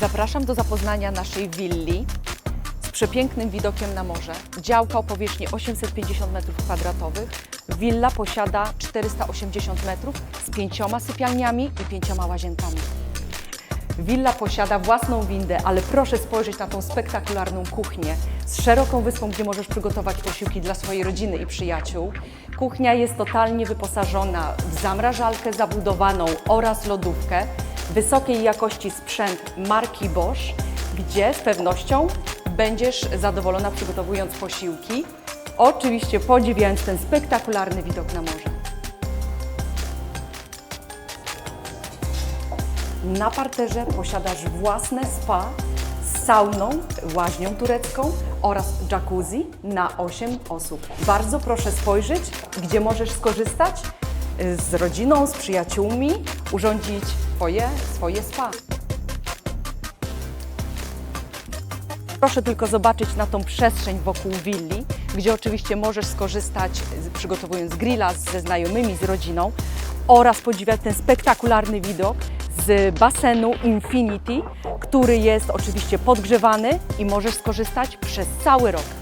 Zapraszam do zapoznania naszej willi z przepięknym widokiem na morze. Działka o powierzchni 850 m2. Willa posiada 480 metrów z pięcioma sypialniami i pięcioma łazienkami. Willa posiada własną windę, ale proszę spojrzeć na tą spektakularną kuchnię z szeroką wyspą, gdzie możesz przygotować posiłki dla swojej rodziny i przyjaciół. Kuchnia jest totalnie wyposażona w zamrażalkę zabudowaną oraz lodówkę, wysokiej jakości sprzęt marki Bosch, gdzie z pewnością będziesz zadowolona przygotowując posiłki, oczywiście podziwiając ten spektakularny widok na morze. Na parterze posiadasz własne spa z sauną, łaźnią turecką oraz jacuzzi na 8 osób. Bardzo proszę spojrzeć, gdzie możesz skorzystać z rodziną, z przyjaciółmi, urządzić swoje, swoje spa. Proszę tylko zobaczyć na tą przestrzeń wokół willi, gdzie oczywiście możesz skorzystać, przygotowując grilla ze znajomymi, z rodziną oraz podziwiać ten spektakularny widok z basenu Infinity, który jest oczywiście podgrzewany i możesz skorzystać przez cały rok.